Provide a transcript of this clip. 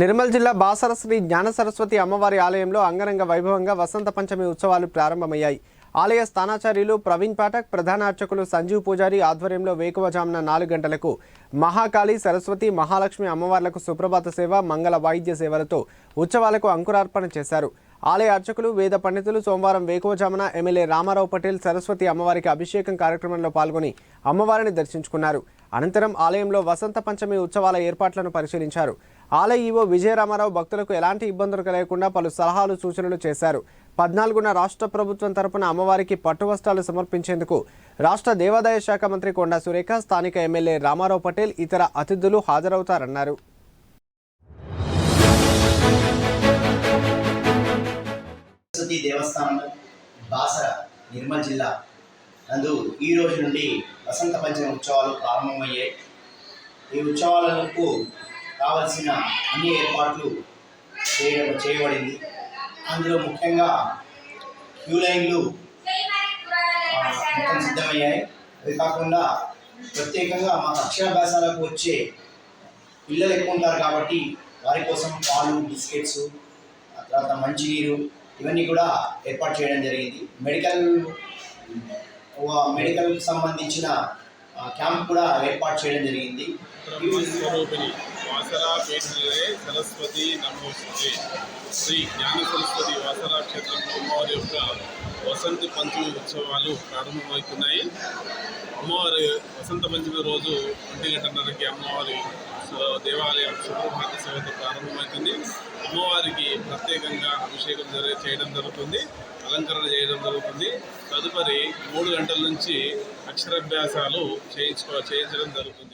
నిర్మల్ జిల్లా బాసర శ్రీ జ్ఞాన సరస్వతి అమ్మవారి ఆలయంలో అంగరంగ వైభవంగా వసంత పంచమి ఉత్సవాలు ప్రారంభమయ్యాయి. ఆలయ స్థానాచార్యులు ప్రవీణ్ పాఠక్ ప్రధాన అర్చకులు సంజీవ్ పూజారి ఆధ్వర్యంలో వేకువజామున నాలుగు గంటలకు మహాకాళి సరస్వతి మహాలక్ష్మి అమ్మవార్లకు సుప్రభాత సేవ మంగళ వాయిద్య సేవలతో ఉత్సవాలకు అంకురార్పణ చేశారు. ఆలయ అర్చకులు వేద పండితులు సోమవారం వేకువజామున ఎమ్మెల్యే రామారావు పటేల్ సరస్వతి అమ్మవారికి అభిషేకం కార్యక్రమంలో పాల్గొని అమ్మవారిని దర్శించుకున్నారు. అనంతరం ఆలయంలో వసంత పంచమి ఉత్సవాల ఏర్పాట్లను పరిశీలించారు. ఆలయ ఈవో విజయరామారావు భక్తులకు ఎలాంటి ఇబ్బందులు కలగకుండా పలు సలహాలు సూచనలు చేశారు. పద్నాలుగున రాష్ట్ర ప్రభుత్వం తరపున అమ్మవారికి పట్టు వస్త్రాలు సమర్పించేందుకు రాష్ట్ర దేవాదాయ శాఖ మంత్రి కొండా సురేఖ స్థానిక ఎమ్మెల్యే రామారావు పటేల్ ఇతర అతిథులు హాజరవుతారన్నారు. ప్రతి దేవస్థానం బాసర నిర్మల్ జిల్లా నందు ఈ రోజు నుండి వసంత పంచమి ఉత్సవాలు ప్రారంభమయ్యాయి. ఈ ఉత్సవాలకు కావలసిన అన్ని ఏర్పాట్లు చేయడం చేయబడింది. అందులో ముఖ్యంగా క్యూ లైన్లు మొత్తం సిద్ధమయ్యాయి. అవి కాకుండా ప్రత్యేకంగా మా అక్షరాభ్యాసాలకు వచ్చే పిల్లలు ఎక్కువ ఉంటారు కాబట్టి వారి కోసం పాలు బిస్కెట్స్ తర్వాత మంచినీరు ఇవన్నీ కూడా ఏర్పాటు చేయడం జరిగింది. మెడికల్ మెడికల్ సంబంధించిన క్యాంప్ కూడా ఏర్పాటు చేయడం జరిగింది. బ్రహ్మస్వరూపిణి వాసరా సరస్వతి నమోస్తుంది. శ్రీ జ్ఞాన సరస్వతి వాసరా క్షేత్రంలో అమ్మవారి యొక్క వసంత పంచమి ఉత్సవాలు ప్రారంభమవుతున్నాయి. అమ్మవారి వసంత పంచమి రోజు ఒంటి గంటన్నరకి అమ్మవారి దేవాలయం సుప్రభాత సేవతో ప్రారంభమవుతుంది. అమ్మవారికి ప్రత్యేకంగా అభిషేకం జరిగే చేయడం జరుగుతుంది అలంకరణ చేయడం జరుగుతుంది. తదుపరి మూడు గంటల నుంచి అక్షరాభ్యాసాలు చేయించుకో చేయించడం జరుగుతుంది.